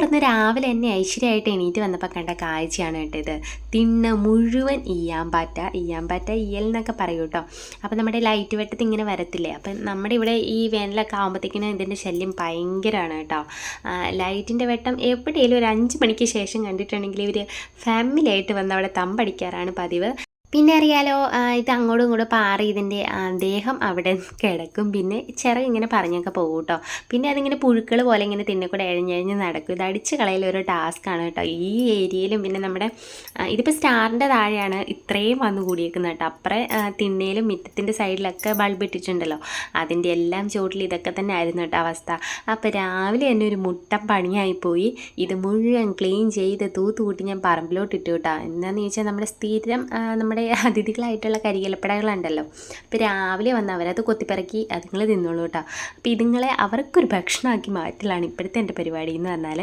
തുറന്ന് രാവിലെ തന്നെ ഐശ്വര്യമായിട്ട് എണീറ്റ് വന്നപ്പോൾ കണ്ട കാഴ്ചയാണ് കേട്ടത് തിണ്ണ മുഴുവൻ ഈയാമ്പാറ്റ ഈയാമ്പാറ്റ ഇയൽ എന്നൊക്കെ പറയൂ കേട്ടോ. അപ്പോൾ നമ്മുടെ ലൈറ്റ് വെട്ടത്ത് ഇങ്ങനെ വരത്തില്ലേ? അപ്പം നമ്മുടെ ഇവിടെ ഈ വേനലൊക്കെ ആകുമ്പോഴത്തേക്കിനും ഇതിന്റെ ശല്യം ഭയങ്കരമാണ് കേട്ടോ. ലൈറ്റിന്റെ വെട്ടം എവിടെയെങ്കിലും ഒരു അഞ്ച് മണിക്ക് ശേഷം കണ്ടിട്ടുണ്ടെങ്കിൽ ഇവർ ഫാമിലിയായിട്ട് വന്ന് അവിടെ തമ്പടിക്കാറാണ് പതിവ്. പിന്നെ അറിയാലോ ഇത് അങ്ങോട്ടും ഇങ്ങോട്ടും പാറി ഇതിന്റെ ദേഹം അവിടെ കിടക്കും. പിന്നെ ചിറക് ഇങ്ങനെ പറഞ്ഞൊക്കെ പോകും കേട്ടോ പിന്നെ അതിങ്ങനെ പുഴുക്കൾ പോലെ ഇങ്ങനെ തിന്നക്കൂടെ എഴഞ്ഞഴിഞ്ഞ് നടക്കും. ഇത് അടിച്ച് കളയൽ ഒരു ടാസ്ക്കാണ് കേട്ടോ. ഈ ഏരിയയിലും പിന്നെ നമ്മുടെ ഇതിപ്പോൾ സ്റ്റാറിന്റെ താഴെയാണ് ഇത്രയും വന്നു കൂടിയേക്കുന്നത് കേട്ടോ. അപ്പുറേ തിണ്ണയിലും മിറ്റത്തിന്റെ സൈഡിലൊക്കെ ബൾബ് ഇട്ടിട്ടുണ്ടല്ലോ. അതിന്റെ എല്ലാം ചുവട്ടിൽ ഇതൊക്കെ തന്നെ ആയിരുന്നു കേട്ടോ അവസ്ഥ. അപ്പോൾ രാവിലെ തന്നെ ഒരു മുട്ട പണിയായിപ്പോയി. ഇത് മുഴുവൻ ക്ലീൻ ചെയ്ത് തൂത്തുകൂട്ടി ഞാൻ പറമ്പിലോട്ട് ഇട്ടു കേട്ടോ. എന്താണെന്ന് ചോദിച്ചാൽ നമ്മുടെ സ്ഥിരം ആ, നമ്മുടെ അതിഥികളായിട്ടുള്ള കരികലപ്പടകളുണ്ടല്ലോ അപ്പോൾ രാവിലെ വന്ന് അവരത് കൊത്തിപ്പിറക്കി അതുങ്ങൾ തിന്നോളൂ കേട്ടോ അപ്പോൾ ഇതുങ്ങളെ അവർക്കൊരു ഭക്ഷണമാക്കി മാറ്റലാണ് ഇപ്പോഴത്തെ എന്റെ പരിപാടി എന്ന് പറഞ്ഞാൽ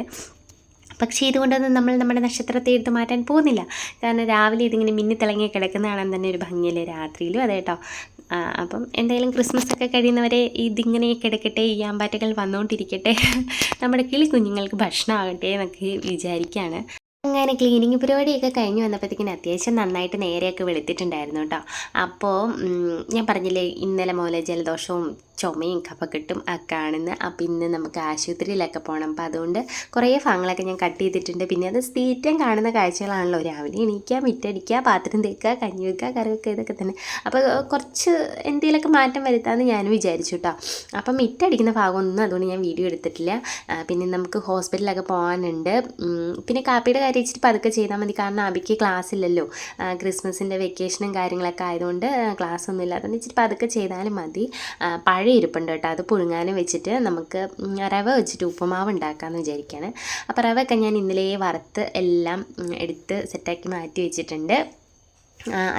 പക്ഷേ ഇതുകൊണ്ടൊന്നും നമ്മൾ നമ്മുടെ നക്ഷത്രത്തെ എടുത്ത് മാറ്റാൻ പോകുന്നില്ല. കാരണം രാവിലെ ഇതിങ്ങനെ മിന്നി തിളങ്ങി കാണാൻ തന്നെ ഒരു ഭംഗിയല്ലേ രാത്രിയിലും അതെ കേട്ടോ അപ്പം എന്തായാലും ക്രിസ്മസ് ഒക്കെ കഴിയുന്നവരെ ഇതിങ്ങനെ കിടക്കട്ടെ ഈ ആമ്പാറ്റകൾ വന്നുകൊണ്ടിരിക്കട്ടെ നമ്മുടെ കിളി കുഞ്ഞുങ്ങൾക്ക് ഭക്ഷണമാകട്ടെ എന്നൊക്കെ വിചാരിക്കുകയാണ് അങ്ങനെ ക്ലീനിങ് പരിപാടിയൊക്കെ കഴിഞ്ഞ് വന്നപ്പോഴത്തേക്കിന് അത്യാവശ്യം നന്നായിട്ട് നേരെയൊക്കെ വെളുത്തിട്ടുണ്ടായിരുന്നു കേട്ടോ. അപ്പോൾ ഞാൻ പറഞ്ഞില്ലേ ഇന്നലെ മോലെ ജലദോഷവും ചുമയും കഫക്കെട്ടും ഒക്കെ ആണെന്ന്. അപ്പം ഇന്ന് നമുക്ക് ആശുപത്രിയിലൊക്കെ പോകണം അപ്പം അതുകൊണ്ട് കുറേ ഭാഗങ്ങളൊക്കെ ഞാൻ കട്ട് ചെയ്തിട്ടുണ്ട്. പിന്നെ അത് സ്ഥിരം കാണുന്ന കാഴ്ചകളാണല്ലോ. രാവിലെ എണീക്കുക മിറ്റടിക്കുക പാത്രം തേക്കുക കഞ്ഞി വെക്കുക കറി വെക്കുക ഇതൊക്കെ തന്നെ. അപ്പോൾ കുറച്ച് എന്തെങ്കിലുമൊക്കെ മാറ്റം വരുത്താമെന്ന് ഞാനും വിചാരിച്ചു കേട്ടോ. അപ്പം മിറ്റടിക്കുന്ന ഭാഗമൊന്നും അതുകൊണ്ട് ഞാൻ വീഡിയോ എടുത്തിട്ടില്ല. പിന്നെ നമുക്ക് ഹോസ്പിറ്റലിലൊക്കെ പോകാനുണ്ട്. പിന്നെ കാപ്പിയുടെ കാര്യം ഇച്ചിരി പതുക്കെ ചെയ്താൽ മതി. കാരണം അബിക്ക് ക്ലാസ് ഇല്ലല്ലോ. ക്രിസ്മസിന്റെ വെക്കേഷനും കാര്യങ്ങളൊക്കെ ആയതുകൊണ്ട് ക്ലാസ് ഒന്നും ഇല്ല അതുകൊണ്ട് പതുക്കെ ചെയ്താലും മതി. ആ, പഴം ഇരിപ്പുണ്ട് കേട്ടോ. അത് പുഴുങ്ങാനും വെച്ചിട്ട് നമുക്ക് റവ വെച്ചിട്ട് ഉപ്പുമാവ് ഉണ്ടാക്കാമെന്ന് വിചാരിക്കുകയാണ് അപ്പോൾ റവ ഒക്കെ ഞാൻ ഇന്നലെ വറുത്ത് എല്ലാം എടുത്ത് സെറ്റാക്കി മാറ്റി വെച്ചിട്ടുണ്ട്.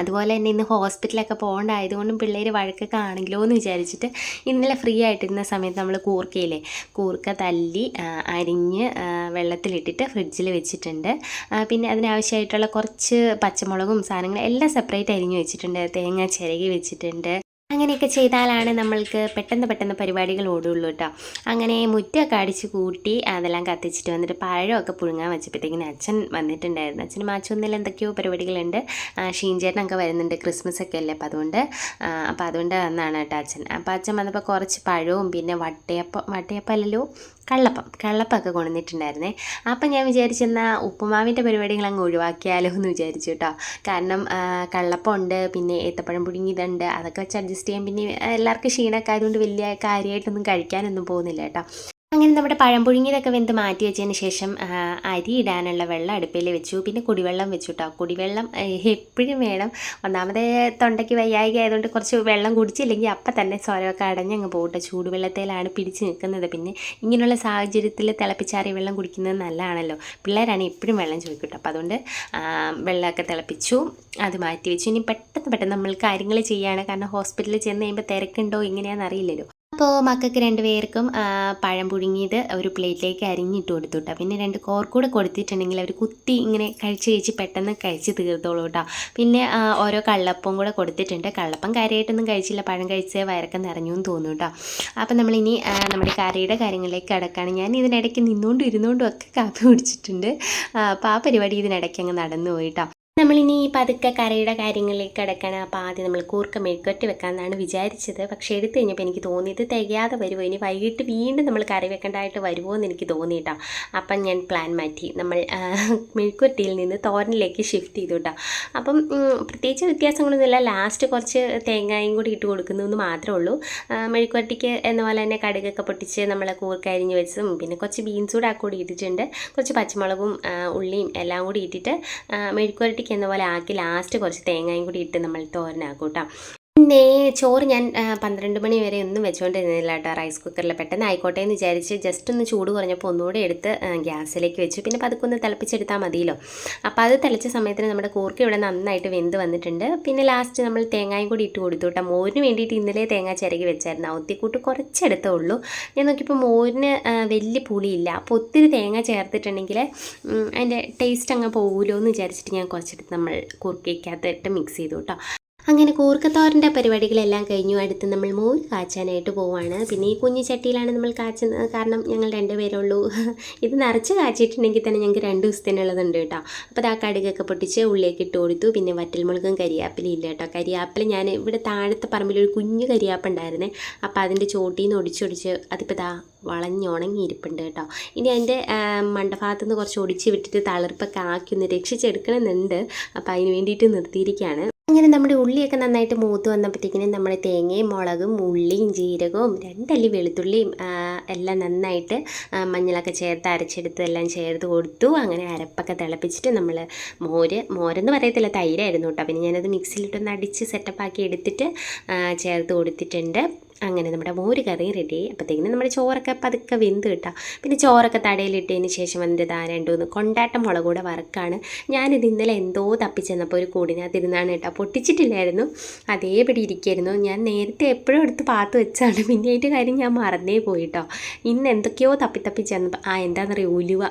അതുപോലെ തന്നെ ഇന്ന് ഹോസ്പിറ്റലൊക്കെ പോകേണ്ടതായതുകൊണ്ടും പിള്ളേർ വഴക്കൊക്കെ ആണെങ്കിലോ എന്ന് വിചാരിച്ചിട്ട് ഇന്നലെ ഫ്രീ ആയിട്ടിരുന്ന സമയത്ത് നമ്മൾ കൂർക്കയില്ലേ കൂർക്ക തല്ലി അരിഞ്ഞ് വെള്ളത്തിലിട്ടിട്ട് ഫ്രിഡ്ജിൽ വെച്ചിട്ടുണ്ട്. പിന്നെ അതിനാവശ്യമായിട്ടുള്ള കുറച്ച് പച്ചമുളകും സാധനങ്ങളും എല്ലാം സെപ്പറേറ്റ് അരിഞ്ഞ് വെച്ചിട്ടുണ്ട്. തേങ്ങ ചിരകി വെച്ചിട്ടുണ്ട്. അങ്ങനെയൊക്കെ ചെയ്താലാണ് നമ്മൾക്ക് പെട്ടെന്ന് പെട്ടെന്ന് പരിപാടികൾ ഓടുള്ളൂ കേട്ടോ അങ്ങനെ മുറ്റമൊക്കെ അടിച്ച് കൂട്ടി അതെല്ലാം കത്തിച്ചിട്ട് വന്നിട്ട് പഴമൊക്കെ പുഴുങ്ങാൻ വെച്ചപ്പോഴത്തേക്കിന് അച്ഛൻ വന്നിട്ടുണ്ടായിരുന്നു. അച്ഛൻ മാച്ചൊന്നിൽ എന്തൊക്കെയോ പരിപാടികളുണ്ട്. ഷീൻചേട്ടനൊക്കെ വരുന്നുണ്ട് ക്രിസ്മസ് ഒക്കെ അല്ലേ? അപ്പോൾ അതുകൊണ്ട് അപ്പോൾ അതുകൊണ്ട് വന്നാണ് കേട്ടോ അച്ഛൻ. അപ്പോൾ അച്ഛൻ വന്നപ്പോൾ കുറച്ച് പഴവും പിന്നെ വട്ടയപ്പം വട്ടയപ്പം കള്ളപ്പം കള്ളപ്പമൊക്കെ കൊണ്ടുവന്നിട്ടുണ്ടായിരുന്നേ. അപ്പം ഞാൻ വിചാരിച്ചെന്നാൽ ഉപ്പുമാവിന്റെ പരിപാടികൾ അങ്ങ് ഒഴിവാക്കിയാലോ എന്ന് വിചാരിച്ചു കേട്ടോ കാരണം കള്ളപ്പം ഉണ്ട് പിന്നെ ഏത്തപ്പഴം പുഴുങ്ങിയതുണ്ട്. അതൊക്കെ വെച്ച് അഡ്ജസ്റ്റ് ചെയ്യാൻ പിന്നെ എല്ലാവർക്കും ക്ഷീണമൊക്കെ ആയതുകൊണ്ട് വലിയ കാര്യമായിട്ടൊന്നും കഴിക്കാനൊന്നും പോകുന്നില്ല കേട്ടോ. അങ്ങനെ നമ്മുടെ പഴം പുഴുങ്ങിയതൊക്കെ വെന്ത് മാറ്റി വെച്ചതിന് ശേഷം അരി ഇടാനുള്ള വെള്ളം അടുപ്പിൽ വെച്ചു. പിന്നെ കുടിവെള്ളം വെച്ചു കേട്ടോ കുടിവെള്ളം എപ്പോഴും വേണം. ഒന്നാമത് തൊണ്ടയ്ക്ക് വയ്യായിക ആയതുകൊണ്ട് കുറച്ച് വെള്ളം കുടിച്ചില്ലെങ്കിൽ അപ്പം തന്നെ സ്വരമൊക്കെ അടഞ്ഞ് അങ്ങ് പോകട്ടെ ചൂടുവെള്ളത്തിലാണ് പിടിച്ച് നിൽക്കുന്നത് പിന്നെ ഇങ്ങനെയുള്ള സാഹചര്യത്തിൽ തിളപ്പിച്ചാറിയ വെള്ളം കുടിക്കുന്നത് നല്ലതാണല്ലോ. പിള്ളേരാണ് എപ്പോഴും വെള്ളം ചോദിക്കട്ടോ. അപ്പോൾ അതുകൊണ്ട് വെള്ളമൊക്കെ തിളപ്പിച്ചു. അത് മാറ്റി വെച്ചു. ഇനി പെട്ടെന്ന് പെട്ടെന്ന് നമ്മൾ കാര്യങ്ങൾ ചെയ്യുകയാണ് കാരണം ഹോസ്പിറ്റലിൽ ചെന്ന് കഴിയുമ്പോൾ തിരക്കുണ്ടോ? ഇങ്ങനെയാണെന്ന് അറിയില്ലല്ലോ. അപ്പോൾ മക്കൾക്ക് രണ്ടുപേർക്കും പഴം പുഴുങ്ങിയത് ഒരു പ്ലേറ്റിലേക്ക് അരിഞ്ഞിട്ട് കൊടുത്തു പിന്നെ രണ്ട് കോർക്കൂടെ കൊടുത്തിട്ടുണ്ടെങ്കിൽ അവർ കുത്തി ഇങ്ങനെ കഴിച്ച് കഴിച്ച് പെട്ടെന്ന് കഴിച്ച് തീർത്തോളൂ കേട്ടോ പിന്നെ ഓരോ കള്ളപ്പവും കൂടെ കൊടുത്തിട്ടുണ്ട്. കള്ളപ്പം കാര്യമായിട്ടൊന്നും കഴിച്ചില്ല. പഴം കഴിച്ച് വയറൊക്കെ നിറഞ്ഞു എന്ന് തോന്നുന്നു കേട്ടോ അപ്പം നമ്മളിനി നമ്മുടെ കറിയുടെ കാര്യങ്ങളിലേക്ക് കിടക്കുകയാണ് ഞാൻ ഇതിനിടയ്ക്ക് നിന്നുകൊണ്ടും ഇരുന്നുകൊണ്ടും ഒക്കെ കാപ്പി കുടിച്ചിട്ടുണ്ട് അപ്പോൾ ആ പരിപാടി ഇതിനിടയ്ക്ക് അങ്ങ് നടന്നു പോയി കേട്ടോ ഈ പതുക്കെ കറിയുടെ കാര്യങ്ങളിലേക്ക് കിടക്കണം അപ്പോൾ ആദ്യം നമ്മൾ കൂർക്ക മെഴുക്കുവരട്ടി വെക്കാമെന്നാണ് വിചാരിച്ചത്. പക്ഷേ എടുത്തു കഴിഞ്ഞപ്പോൾ എനിക്ക് തോന്നി ഇത് തികയാതെ വരുമോ? ഇനി വൈകിട്ട് വീണ്ടും നമ്മൾ കറി വെക്കേണ്ടതായിട്ട് വരുമോ എന്ന് എനിക്ക് തോന്നി കേട്ടോ. അപ്പം ഞാൻ പ്ലാൻ മാറ്റി. നമ്മൾ മെഴുക്കുവരട്ടിയിൽ നിന്ന് തോരനിലേക്ക് ഷിഫ്റ്റ് ചെയ്തു കേട്ടോ. അപ്പം പ്രത്യേകിച്ച് വ്യത്യാസങ്ങളൊന്നുമില്ല. ലാസ്റ്റ് കുറച്ച് തേങ്ങയും കൂടി ഇട്ട് കൊടുക്കുന്നു എന്ന് മാത്രമേ ഉള്ളൂ. മെഴുക്കുവരട്ടിക്ക് എന്ന പോലെ തന്നെ കടുകൊക്കെ പൊട്ടിച്ച് നമ്മൾ കൂർക്ക അരിഞ്ഞ് വെച്ചതും പിന്നെ കുറച്ച് ബീൻസ് കൂടെ ആ കൂടി ഇട്ടിട്ടുണ്ട്. കുറച്ച് പച്ചമുളകും ഉള്ളിയും എല്ലാം കൂടി ഇട്ടിട്ട് ആ, എന്ന പോലെ ആക്കി ലാസ്റ്റ് കുറച്ച് തേങ്ങയും കൂടി ഇട്ട് നമ്മൾ തോരനാക്കും കേട്ടോ പിന്നെ ചോറ് ഞാൻ പന്ത്രണ്ട് മണി വരെ ഒന്നും വെച്ചുകൊണ്ടിരുന്നില്ല കേട്ടോ റൈസ് കുക്കറിൽ പെട്ടെന്ന് ആയിക്കോട്ടെ എന്ന് വിചാരിച്ച് ജസ്റ്റ് ഒന്ന് ചൂട് കുറഞ്ഞപ്പോൾ ഒന്നുകൂടെ എടുത്ത് ഗ്യാസിലേക്ക് വെച്ചു. പിന്നെ പതുക്കെ ഒന്ന് തിളപ്പിച്ചെടുത്താൽ മതിയല്ലോ. അപ്പോൾ അത് തിളച്ച സമയത്തിന് നമ്മുടെ കൂർക്ക ഇവിടെ നന്നായിട്ട് വെന്ത് വന്നിട്ടുണ്ട്. പിന്നെ ലാസ്റ്റ് നമ്മൾ തേങ്ങയും കൂടി ഇട്ട് കൊടുത്തു കേട്ടോ മോരിന് വേണ്ടിയിട്ട് ഇന്നലെ തേങ്ങ ചിരകി വെച്ചായിരുന്നു. ഒത്തിക്കൂട്ട് കുറച്ചെടുത്തേ ഉള്ളൂ. ഞാൻ നോക്കിയപ്പോൾ മോരിന് വലിയ പുളിയില്ല. അപ്പോൾ ഒത്തിരി തേങ്ങ ചേർത്തിട്ടുണ്ടെങ്കിൽ അതിന്റെ ടേസ്റ്റ് അങ്ങ് പോകുമല്ലോ എന്ന് വിചാരിച്ചിട്ട് ഞാൻ കുറച്ചെടുത്ത് നമ്മൾ കുറുക്കയ്ക്കകത്തിട്ട് മിക്സ് ചെയ്തു കേട്ടോ അങ്ങനെ കൂർക്കത്തോരന്റെ പരിപാടികളെല്ലാം കഴിഞ്ഞു. അടുത്ത് നമ്മൾ മോര് കാച്ചാനായിട്ട് പോവാണ്. പിന്നെ ഈ കുഞ്ഞു ചട്ടിയിലാണ് നമ്മൾ കാച്ചുന്നത്. കാരണം ഞങ്ങൾ രണ്ട് പേരുള്ളൂ ഇത് നിറച്ച് കാച്ചിട്ടുണ്ടെങ്കിൽ തന്നെ ഞങ്ങൾക്ക് രണ്ട് ദിവസത്തിനുള്ളതുണ്ട് കേട്ടോ. അപ്പോൾ ആ കടുകൊക്കെ പൊട്ടിച്ച് ഉള്ളിലേക്ക് ഇട്ട് കൊടുത്തു. പിന്നെ വറ്റൽമുളകും കരിയാപ്പിലും ഇല്ല കേട്ടോ. കരിയാപ്പില ഞാൻ ഇവിടെ താഴത്തെ പറമ്പിൽ ഒരു കുഞ്ഞു കരിയാപ്പ് ഉണ്ടായിരുന്നേ. അപ്പോൾ അതിന്റെ ചോട്ടിൽ നിന്ന് ഒടിച്ചൊടിച്ച് അതിപ്പോൾ ദാ വളഞ്ഞുണങ്ങി ഇരിപ്പുണ്ട് കേട്ടോ. ഇനി അതിന്റെ മണ്ടഭാഗത്തു നിന്ന് കുറച്ച് ഒടിച്ച് വിട്ടിട്ട് തളിർപ്പൊക്കെ ആക്കി ഒന്ന് രക്ഷിച്ചെടുക്കണമെന്നുണ്ട്. അപ്പോൾ അതിന് വേണ്ടിയിട്ട് നിർത്തിയിരിക്കുകയാണ്. അങ്ങനെ നമ്മുടെ ഉള്ളിയൊക്കെ നന്നായിട്ട് മൂത്ത് വന്നപ്പോഴത്തേക്കിനും നമ്മുടെ തേങ്ങയും മുളകും ഉള്ളിയും ജീരകവും രണ്ടല്ലി വെളുത്തുള്ളിയും എല്ലാം നന്നായിട്ട് മഞ്ഞളൊക്കെ ചേർത്ത് അരച്ചെടുത്ത് എല്ലാം ചേർത്ത് കൊടുത്തു. അങ്ങനെ അരപ്പൊക്കെ തിളപ്പിച്ചിട്ട് നമ്മൾ മോര് മോരെന്ന് പറയത്തില്ല തൈരായിരുന്നു കേട്ടോ. പിന്നെ ഞാനത് മിക്സിയിലിട്ടൊന്ന് അടിച്ച് സെറ്റപ്പാക്കി എടുത്തിട്ട് ചേർത്ത് കൊടുത്തിട്ടുണ്ട്. അങ്ങനെ നമ്മുടെ മോര് കറി റെഡി അപ്പോഴത്തേക്കിനും നമ്മുടെ ചോറൊക്കെ പതുക്കെ വെന്ത് കിട്ടാം. പിന്നെ ചോറൊക്കെ തടയിലിട്ടതിന് ശേഷം വന്നിട്ട് ഇതാ രണ്ടു മൂന്ന് കൊണ്ടാട്ടം മുളക് കൂടെ വറക്കാണ്. ഞാനിത് ഇന്നലെ എന്തോ തപ്പിച്ചെന്നപ്പോൾ ഒരു കൂടിനകത്തിരുന്നാണ് കേട്ടോ. പൊട്ടിച്ചിട്ടില്ലായിരുന്നു. അതേപടി ഇരിക്കായിരുന്നു. ഞാൻ നേരത്തെ എപ്പോഴും എടുത്ത് പാത്ത് വെച്ചാണ്. പിന്നെ അതിന്റെ കാര്യം ഞാൻ മറന്നേ പോയി പോയിട്ടോ ഇന്ന് എന്തൊക്കെയോ തപ്പി തപ്പി ചെന്നപ്പോൾ ആ എന്താണെന്നറിയോ ഉലുവ.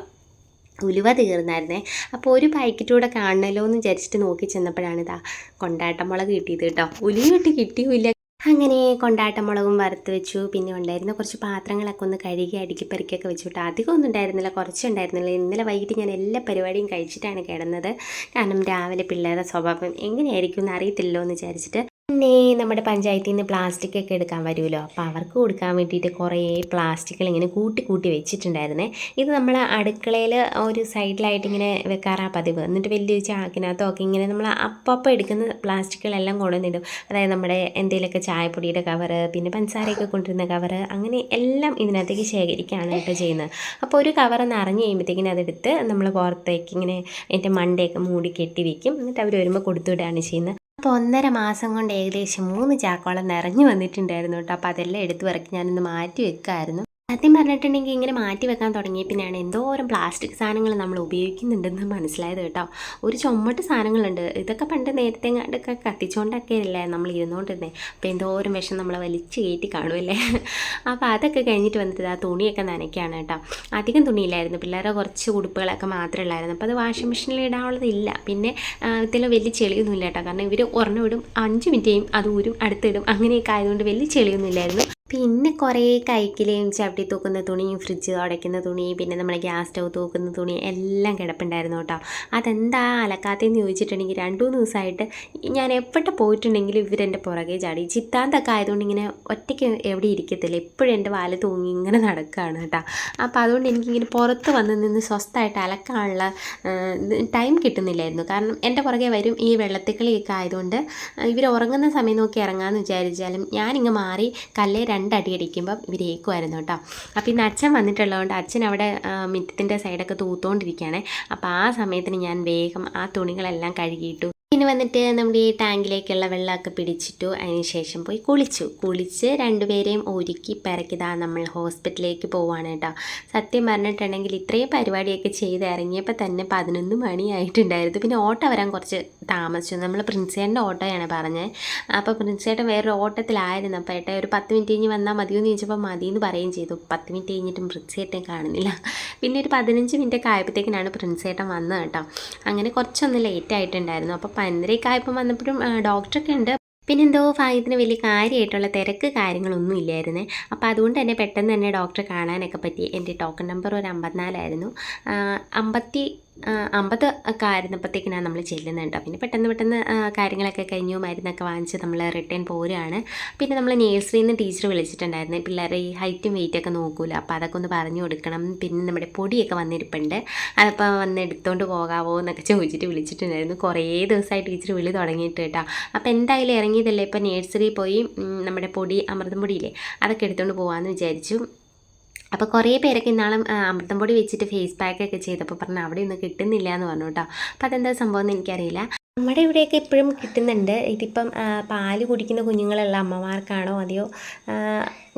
ഉലുവ തീർന്നായിരുന്നേ. അപ്പോൾ ഒരു പാക്കറ്റ് കൂടെ കാണണമല്ലോ എന്ന് വിചാരിച്ചിട്ട് നോക്കി ചെന്നപ്പോഴാണ് ഇതാ കൊണ്ടാട്ടമുളക് കിട്ടിയത് കേട്ടോ. ഉലുവ ഇട്ട് കിട്ടിയുമില്ല അങ്ങനെ കൊണ്ടാട്ടമുളകും വറുത്ത് വെച്ചു. പിന്നെ ഉണ്ടായിരുന്ന കുറച്ച് പാത്രങ്ങളൊക്കെ ഒന്ന് കഴുകി അടുക്കിപ്പറിക്കൊക്കെ വെച്ചു വെച്ചിട്ട് അധികം ഒന്നും ഉണ്ടായിരുന്നില്ല. കുറച്ചുണ്ടായിരുന്നില്ല ഇന്നലെ വൈകിട്ട് ഞാൻ എല്ലാ പരിപാടിയും കഴിച്ചിട്ടാണ് കിടന്നത്. കാരണം രാവിലെ പിള്ളേരുടെ സ്വഭാവം എങ്ങനെയായിരിക്കും എന്ന് അറിയത്തില്ലല്ലോ എന്ന് വിചാരിച്ചിട്ട് പിന്നെ നമ്മുടെ പഞ്ചായത്തിൽ നിന്ന് പ്ലാസ്റ്റിക് ഒക്കെ എടുക്കാൻ വരുമല്ലോ. അപ്പോൾ അവർക്ക് കൊടുക്കാൻ വേണ്ടിയിട്ട് കുറേ പ്ലാസ്റ്റിക്കുകൾ ഇങ്ങനെ കൂട്ടി കൂട്ടി വെച്ചിട്ടുണ്ടായിരുന്നേ. ഇത് നമ്മൾ അടുക്കളയിൽ ഒരു സൈഡിലായിട്ട് ഇങ്ങനെ വെക്കാറാ പതിവ്. എന്നിട്ട് വലിയൊരു ചാക്കിനകത്തോ ഒക്കെ ഇങ്ങനെ നമ്മൾ അപ്പം എടുക്കുന്ന പ്ലാസ്റ്റിക്കുകളെല്ലാം കൊണ്ടുവന്നിടും. അതായത് നമ്മുടെ എന്തെങ്കിലുമൊക്കെ ചായപ്പൊടിയുടെ കവറ് പിന്നെ പഞ്ചസാരയൊക്കെ കൊണ്ടുവരുന്ന കവറ് അങ്ങനെ എല്ലാം ഇതിനകത്തേക്ക് ശേഖരിക്കുകയാണ് കേട്ടോ ചെയ്യുന്നത്. അപ്പോൾ ഒരു കവർ നിറഞ്ഞു കഴിയുമ്പോഴത്തേക്കിനും അതെടുത്ത് നമ്മൾ പുറത്തേക്ക് ഇങ്ങനെ എന്റെ മണ്ടയൊക്കെ മൂടി കെട്ടി വെക്കും. എന്നിട്ട് അവർ വരുമ്പോൾ കൊടുത്തുവിടുകയാണ് ചെയ്യുന്നത്. അപ്പോൾ ഒന്നര മാസം കൊണ്ട് ഏകദേശം മൂന്ന് ചാക്കോളം നിറഞ്ഞു വന്നിട്ടുണ്ടായിരുന്നു കേട്ടോ. അപ്പോൾ അതെല്ലാം എടുത്തു പറക്കി ഞാനൊന്ന് മാറ്റി വെക്കായിരുന്നു സത്യം പറഞ്ഞിട്ടുണ്ടെങ്കിൽ ഇങ്ങനെ മാറ്റി വെക്കാൻ തുടങ്ങിയ പിന്നെയാണ് എന്തോരം പ്ലാസ്റ്റിക് സാധനങ്ങൾ നമ്മൾ ഉപയോഗിക്കുന്നുണ്ടെന്ന് മനസ്സിലായത് കേട്ടോ. ഒരു ചുമട്ട് സാധനങ്ങളുണ്ട്. ഇതൊക്കെ പണ്ട് നേരത്തെ കണ്ടൊക്കെ കത്തിച്ചുകൊണ്ടൊക്കെ അല്ലേ നമ്മൾ ഇരുന്നുകൊണ്ടിരുന്നത് അപ്പോൾ എന്തോരം വിഷം നമ്മൾ വലിച്ച് കയറ്റി കാണുമല്ലേ അപ്പോൾ അതൊക്കെ കഴിഞ്ഞിട്ട് വന്നിട്ട് ആ തുണിയൊക്കെ നനയ്ക്കുകയാണ് കേട്ടോ. അധികം തുണിയില്ലായിരുന്നു. പിള്ളേരെ കുറച്ച് ഉടുപ്പുകളൊക്കെ മാത്രമേ ഉള്ളായിരുന്നു. അപ്പോൾ അത് വാഷിംഗ് മെഷീനിൽ ഇടാനുള്ളതില്ല. പിന്നെ ഇതിൽ വലിയ ചെളിയൊന്നും ഇല്ല കേട്ടോ. കാരണം ഇവർ ഒരെണ്ണം വിടും അഞ്ച് മിനിറ്റ് ചെയ്യും അത് ഊരും അടുത്തിടും. അങ്ങനെയൊക്കെ ആയതുകൊണ്ട് വലിയ ചെളിയൊന്നും ഇല്ലായിരുന്നു പിന്നെ കുറേ കൈക്കിലെയും ചവിട്ടി തൂക്കുന്ന തുണിയും ഫ്രിഡ്ജ് അടയ്ക്കുന്ന തുണി പിന്നെ നമ്മുടെ ഗ്യാസ് സ്റ്റൗ തൂക്കുന്ന തുണി എല്ലാം കിടപ്പുണ്ടായിരുന്നു കേട്ടോ. അതെന്താ അലക്കാത്തതെന്ന് ചോദിച്ചിട്ടുണ്ടെങ്കിൽ രണ്ടു മൂന്ന് ദിവസമായിട്ട് ഞാൻ എവിടെ പോയിട്ടുണ്ടെങ്കിലും ഇവരെന്റെ പുറകെ ചാടി. ചിത്താന്തൊക്കെ ആയതുകൊണ്ട് ഇങ്ങനെ ഒറ്റയ്ക്ക് എവിടെ ഇരിക്കത്തില്ല. എപ്പോഴും എന്റെ വാൽ തൂങ്ങി ഇങ്ങനെ നടക്കുകയാണ് കേട്ടോ. അപ്പോൾ അതുകൊണ്ട് എനിക്കിങ്ങനെ പുറത്ത് വന്ന് നിന്ന് സ്വസ്ഥമായിട്ട് അലക്കാനുള്ള ടൈം കിട്ടുന്നില്ലായിരുന്നു. കാരണം എന്റെ പുറകെ വരും ഈ വെള്ളത്തിക്കളിയൊക്കെ ആയതുകൊണ്ട് ഇവർ ഉറങ്ങുന്ന സമയം നോക്കി ഇറങ്ങാമെന്ന് വിചാരിച്ചാലും ഞാനിങ്ങ് മാറി കല്ലേ രണ്ടടി അടിക്കുമ്പം ഇവർ ഏക്കുമായിരുന്നു കേട്ടോ. അപ്പോൾ ഇന്ന് അച്ഛൻ വന്നിട്ടുള്ളതുകൊണ്ട് അച്ഛൻ അവിടെ മിറ്റത്തിന്റെ സൈഡൊക്കെ തൂത്തുകൊണ്ടിരിക്കുകയാണ് അപ്പോൾ ആ സമയത്തിന് ഞാൻ വേഗം ആ തുണികളെല്ലാം കഴുകിയിട്ടു പിന്നെ വന്നിട്ട് നമ്മുടെ ഈ ടാങ്കിലേക്കുള്ള വെള്ളമൊക്കെ പിടിച്ചിട്ടു ശേഷം പോയി കുളിച്ചു. കുളിച്ച് രണ്ടുപേരെയും ഒരുക്കി പിറക്കിതാ നമ്മൾ ഹോസ്പിറ്റലിലേക്ക് പോവാണ് കേട്ടോ. സത്യം പറഞ്ഞിട്ടുണ്ടെങ്കിൽ ഇത്രയും പരിപാടിയൊക്കെ ചെയ്ത് ഇറങ്ങിയപ്പോൾ തന്നെ പതിനൊന്ന് മണിയായിട്ടുണ്ടായിരുന്നു. പിന്നെ ഓട്ടോ വരാൻ കുറച്ച് താമസിച്ചു. നമ്മൾ പ്രിൻസേട്ടന്റെ ഓട്ടോയാണ് പറഞ്ഞത് അപ്പോൾ പ്രിൻസേട്ടൻ വേറൊരു ഓട്ടത്തിലായിരുന്നു. അപ്പോൾ ഏട്ടാ ഒരു പത്ത് മിനിറ്റ് കഴിഞ്ഞ് വന്നാൽ മതിയോ എന്ന് ചോദിച്ചപ്പോൾ മതി എന്ന് പറയുകയും ചെയ്തു. പത്ത് മിനിറ്റ് കഴിഞ്ഞിട്ടും പ്രിൻസേട്ടൻ കാണുന്നില്ല. പിന്നെ ഒരു പതിനഞ്ച് മിനിറ്റ് ഒക്കെ ആയപ്പോഴത്തേക്കിനാണ് പ്രിൻസേട്ടൻ വന്നത് കേട്ടോ. അങ്ങനെ കുറച്ചൊന്ന് ലേറ്റ് ആയിട്ടുണ്ടായിരുന്നു. അപ്പോൾ പതിനരയൊക്കെ ആയപ്പോൾ വന്നപ്പോഴും ഡോക്ടറൊക്കെ ഉണ്ട്. പിന്നെ എന്തോ ഭാഗ്യത്തിന് വലിയ കാര്യമായിട്ടുള്ള തിരക്ക് കാര്യങ്ങളൊന്നും ഇല്ലായിരുന്നേ. അപ്പോൾ അതുകൊണ്ട് തന്നെ പെട്ടെന്ന് തന്നെ ഡോക്ടറെ കാണാനൊക്കെ പറ്റി. എന്റെ ടോക്കൺ നമ്പർ ഒരു അമ്പത്തിനാലായിരുന്നു. അമ്പത്തി അമ്പത് ഒക്കെ ആയിരുന്നപ്പോഴത്തേക്കിനാണ് നമ്മൾ ചെല്ലുന്നുണ്ട് പിന്നെ പെട്ടെന്ന് പെട്ടെന്ന് കാര്യങ്ങളൊക്കെ കഴിഞ്ഞു മരുന്നൊക്കെ വാങ്ങിച്ച് നമ്മൾ റിട്ടേൺ പോരുകയാണ് പിന്നെ നമ്മൾ നേഴ്സറിയിൽ നിന്ന് ടീച്ചർ വിളിച്ചിട്ടുണ്ടായിരുന്നു പിള്ളേരെ ഈ ഹൈറ്റും വെയിറ്റൊക്കെ നോക്കൂല അപ്പോൾ അതൊക്കെ ഒന്ന് പറഞ്ഞു കൊടുക്കണം. പിന്നെ നമ്മുടെ പൊടിയൊക്കെ വന്നിരിപ്പുണ്ട് അതപ്പോൾ വന്ന് എടുത്തുകൊണ്ട് പോകാവോ എന്നൊക്കെ ചോദിച്ചിട്ട് വിളിച്ചിട്ടുണ്ടായിരുന്നു. കുറേ ദിവസമായി ടീച്ചർ വിളി തുടങ്ങിയിട്ട് കേട്ടോ. അപ്പോൾ എന്തായാലും ഇറങ്ങിയതല്ലേ ഇപ്പോൾ നേഴ്സറിയിൽ പോയി നമ്മുടെ പൊടി അമൃതം പൊടിയില്ലേ അതൊക്കെ എടുത്തുകൊണ്ട് പോകാമെന്ന് വിചാരിച്ചു. അപ്പോൾ കുറേ പേരൊക്കെ ഇന്നാളും അമൃതം പൊടി വെച്ചിട്ട് ഫേസ് പാക്ക് ഒക്കെ ചെയ്തപ്പോൾ പറഞ്ഞു അവിടെ ഒന്നും കിട്ടുന്നില്ല എന്ന് പറഞ്ഞു കേട്ടോ. അപ്പോൾ അതെന്താ സംഭവം എന്ന് എനിക്കറിയില്ല. നമ്മുടെ ഇവിടെയൊക്കെ എപ്പോഴും കിട്ടുന്നുണ്ട്. ഇതിപ്പം പാൽ കുടിക്കുന്ന കുഞ്ഞുങ്ങളുള്ള അമ്മമാർക്കാണോ അതെയോ?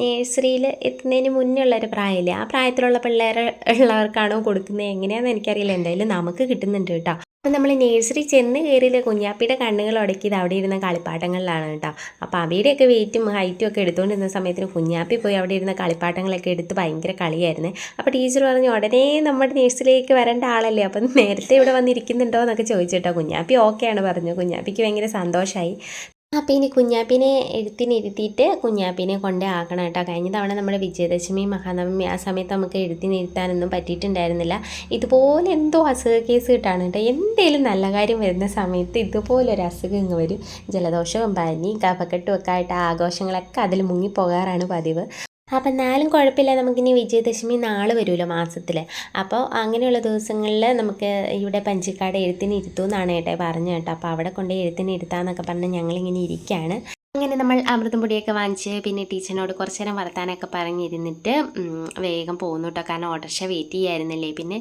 നേഴ്സറിയിൽ എത്തുന്നതിന് മുന്നേ ഉള്ളൊരു പ്രായമില്ലേ ആ പ്രായത്തിലുള്ള പിള്ളേർ ഉള്ളവർക്കാണോ കൊടുക്കുന്നത്? എങ്ങനെയാണെന്ന് എനിക്കറിയില്ല. എന്തായാലും നമുക്ക് കിട്ടുന്നുണ്ട് കേട്ടോ. അപ്പം നമ്മൾ നേഴ്സറി ചെന്ന് കയറിയില്ല കുഞ്ഞാപ്പിയുടെ കണ്ണുകൾ ഉടക്കിയത് അവിടെ ഇരുന്ന കളിപ്പാട്ടങ്ങളിലാണ് കേട്ടോ. അപ്പോൾ അവയുടെയൊക്കെ വെയിറ്റും ഹൈറ്റും ഒക്കെ എടുത്തുകൊണ്ടിരുന്ന സമയത്തിന് കുഞ്ഞാപ്പി പോയി അവിടെ ഇരുന്ന കളിപ്പാട്ടങ്ങളൊക്കെ എടുത്ത് ഭയങ്കര കളിയായിരുന്നു. അപ്പോൾ ടീച്ചർ പറഞ്ഞു ഉടനെ നമ്മുടെ നേഴ്സറിയിലേക്ക് വരേണ്ട ആളല്ലേ? അപ്പം നേരത്തെ ഇവിടെ വന്നിരിക്കുന്നുണ്ടോ? എന്നൊക്കെ ചോദിച്ചു കേട്ടോ. കുഞ്ഞാപ്പി ഓക്കെയാണ് പറഞ്ഞു. കുഞ്ഞാപ്പിക്ക് ഭയങ്കര സന്തോഷമായി അപ്പോൾ ഇനി കുഞ്ഞാപ്പിനെ എഴുത്തിനിരുത്തിയിട്ട് കുഞ്ഞാപ്പിനെ കൊണ്ടേ ആക്കണം കേട്ടോ. കഴിഞ്ഞ തവണ നമ്മുടെ വിജയദശമി മഹാനവമി ആ സമയത്ത് നമുക്ക് എഴുത്തിനിരുത്താനൊന്നും പറ്റിയിട്ടുണ്ടായിരുന്നില്ല. ഇതുപോലെ എന്തോ അസുഖ കേസ് കിട്ടാണ് കേട്ടോ. എന്തേലും നല്ല കാര്യം വരുന്ന സമയത്ത് ഇതുപോലൊരു അസുഖം ഇങ്ങ് വരും. ജലദോഷവും പനി കഫക്കെട്ടും ഒക്കെ ആയിട്ട് ആഘോഷങ്ങളൊക്കെ അതിൽ മുങ്ങിപ്പോകാറാണ് പതിവ്. അപ്പം എന്നാലും കുഴപ്പമില്ല. നമുക്കിനി വിജയദശമി നാളെ വരുമല്ലോ മാസത്തിൽ അപ്പോൾ അങ്ങനെയുള്ള ദിവസങ്ങളിൽ നമുക്ക് ഇവിടെ പഞ്ചിക്കാട് എഴുത്തിനിരുത്തുമെന്നാണ് എന്നാണ് പറഞ്ഞു കേട്ടോ. അപ്പോൾ അവിടെ കൊണ്ട് എഴുത്തിനിരുത്താമെന്നൊക്കെ പറഞ്ഞ് ഞങ്ങളിങ്ങനെ ഇരിക്കുകയാണ് അങ്ങനെ നമ്മൾ അമൃതം പൊടിയൊക്കെ വാങ്ങിച്ച് പിന്നെ ടീച്ചറിനോട് കുറച്ച് നേരം വർത്താനൊക്കെ പറഞ്ഞിരുന്നിട്ട് വേഗം പോകുന്നു കേട്ടോ കാരണം ഓട്ടോറിക്ഷ വെയിറ്റ് ചെയ്യായിരുന്നില്ലേ? പിന്നെ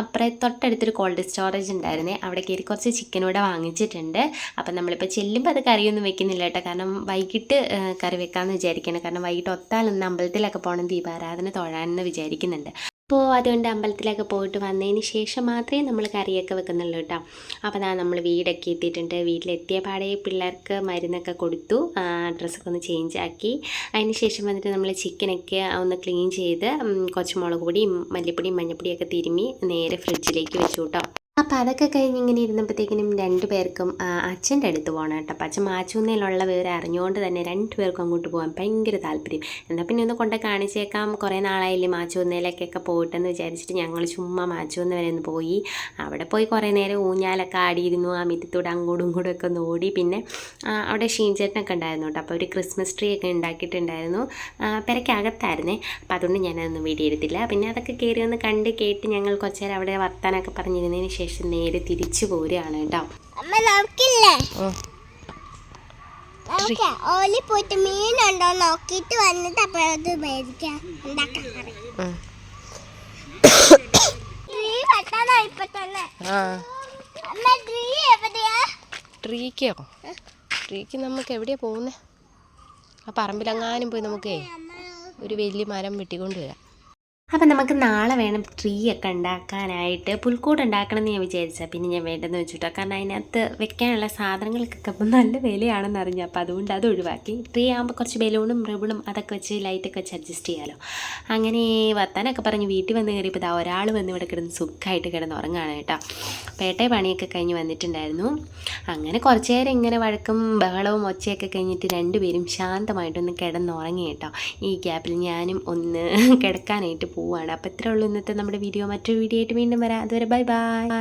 അപ്പുറം തൊട്ടടുത്തൊരു കോൾഡ് സ്റ്റോറേജ് ഉണ്ടായിരുന്നേ. അവിടെ കയറി കുറച്ച് ചിക്കൻ കൂടെ വാങ്ങിച്ചിട്ടുണ്ട്. അപ്പം നമ്മളിപ്പോൾ ചെല്ലുമ്പോൾ അത് കറിയൊന്നും വെക്കുന്നില്ല കേട്ടോ കാരണം വൈകിട്ട് കറി വെക്കാമെന്ന് വിചാരിക്കണം. കാരണം വൈകിട്ട് ഒത്താലൊന്ന് അമ്പലത്തിലൊക്കെ പോകണം ദീപാരാധന തൊഴാനെന്ന് വിചാരിക്കുന്നുണ്ട്. അപ്പോൾ അതുകൊണ്ട് അമ്പലത്തിലൊക്കെ പോയിട്ട് വന്നതിന് ശേഷം മാത്രമേ നമ്മൾ കറിയൊക്കെ വെക്കുന്നുള്ളൂ കേട്ടോ. അപ്പോൾ അതാ നമ്മൾ വീടൊക്കെ എത്തിയിട്ടുണ്ട്. വീട്ടിലെത്തിയ പാടെ പിള്ളേർക്ക് മരുന്നൊക്കെ കൊടുത്തു. ഡ്രസ്സൊക്കെ ഒന്ന് ചേഞ്ച് ആക്കി. അതിന് ശേഷം വന്നിട്ട് നമ്മൾ ചിക്കനൊക്കെ ഒന്ന് ക്ലീൻ ചെയ്ത് കുറച്ച് മുളക് പൊടിയും മല്ലിപ്പൊടിയും മഞ്ഞപ്പൊടിയൊക്കെ തിരുമ്മി നേരെ ഫ്രിഡ്ജിലേക്ക് വെച്ചു കേട്ടോ. അപ്പോൾ അതൊക്കെ കഴിഞ്ഞ് ഇങ്ങനെ ഇരുന്നപ്പോഴത്തേക്കിനും രണ്ടു പേർക്കും അച്ഛന്റെ അടുത്ത് പോകണം കേട്ടോ. അപ്പം അച്ഛൻ മാച്ചൂന്നയിലുള്ള വിവരം അറിഞ്ഞുകൊണ്ട് തന്നെ രണ്ടു പേർക്കും അങ്ങോട്ട് പോകാൻ ഭയങ്കര താല്പര്യം. എന്നാൽ പിന്നെ ഒന്ന് കൊണ്ട് കാണിച്ചേക്കാം. കുറേ നാളായില്ലേ മാച്ചൂന്നയിലേക്കൊക്കെ പോയിട്ടെന്ന് വിചാരിച്ചിട്ട് ഞങ്ങൾ ചുമ്മാ മാച്ചൂന്ന് വരെ ഒന്ന് പോയി. അവിടെ പോയി കുറേ നേരം ഊഞ്ഞാലൊക്കെ ആടിയിരുന്നു. ആ മിറ്റത്തൂടെ അങ്ങോട്ടും ഇങ്ങോട്ടും ഒക്കെ ഓടി. പിന്നെ അവിടെ ഷീൻചേട്ടനൊക്കെ ഉണ്ടായിരുന്നു കേട്ടോ. അപ്പോൾ ഒരു ക്രിസ്മസ് ട്രീ ഒക്കെ ഉണ്ടാക്കിയിട്ടുണ്ടായിരുന്നു. പെരക്കകത്തായിരുന്നേ അപ്പം അപ്പോൾ അതുകൊണ്ട് ഞാനതൊന്നും വീഡിയോ പിന്നെ അതൊക്കെ കയറി ഒന്ന് കണ്ട് കേട്ട് ഞങ്ങൾ കുറച്ചേരം അവിടെ വർത്താനൊക്കെ പറഞ്ഞിരുന്നതിന് ശേഷം നേരെ തിരിച്ചു പോരുകയാണ് കേട്ടോ. അമ്മ നോക്കില്ലേ? ഓലി പോയിട്ട് മീനുണ്ടോ നോക്കിയിട്ട് വന്നിട്ട് അപ്പോഴത് മേടിക്കാം. ഉണ്ടാക്കാൻ ട്രീക്കോ ട്രീക്ക് നമുക്ക് എവിടെയാ പോകുന്നത് ആ പറമ്പിലെങ്ങാനും പോയി നമുക്കേ ഒരു വലിയ മരം വെട്ടിക്കൊണ്ട് വരാം. അപ്പം നമുക്ക് നാളെ വേണം ട്രീ ഒക്കെ ഉണ്ടാക്കാനായിട്ട്. പുൽക്കൂട് ഉണ്ടാക്കണം എന്ന് ഞാൻ വിചാരിച്ചാൽ പിന്നെ ഞാൻ വേണ്ടെന്ന് വെച്ചിട്ടോ. കാരണം അതിനകത്ത് വെക്കാനുള്ള സാധനങ്ങൾക്കൊക്കെ ഇപ്പം നല്ല വിലയാണെന്ന് അറിഞ്ഞു. അപ്പോൾ അതുകൊണ്ട് അത് ഒഴിവാക്കി. ട്രീ ആകുമ്പോൾ കുറച്ച് ബലൂണും റിബണും അതൊക്കെ വെച്ച് ലൈറ്റൊക്കെ വെച്ച് അഡ്ജസ്റ്റ് ചെയ്യാമല്ലോ അങ്ങനെ വർത്താനൊക്കെ പറഞ്ഞ് വീട്ടിൽ വന്ന് കയറിയപ്പോൾ ഇതാ ഒരാൾ വന്ന് ഇവിടെ കിടന്ന് സുഖമായിട്ട് കിടന്ന് ഉറങ്ങാണ് കേട്ടോ. പേട്ടയെ പണിയൊക്കെ കഴിഞ്ഞ് വന്നിട്ടുണ്ടായിരുന്നു. അങ്ങനെ കുറച്ച് നേരം ഇങ്ങനെ വഴക്കും ബഹളവും ഒച്ചയൊക്കെ കഴിഞ്ഞിട്ട് രണ്ടുപേരും ശാന്തമായിട്ടൊന്ന് കിടന്നുറങ്ങി കേട്ടോ. ഈ ഗ്യാപ്പിൽ ഞാനും ഒന്ന് കിടക്കാനായിട്ട് പോവുകയാണ് അപ്പോൾ ഇത്രയുള്ളൂ ഇന്നത്തെ നമ്മുടെ വീഡിയോ മറ്റൊരു വീഡിയോ ആയിട്ട് വീണ്ടും വരാം. അതുവരെ ബൈ ബൈ.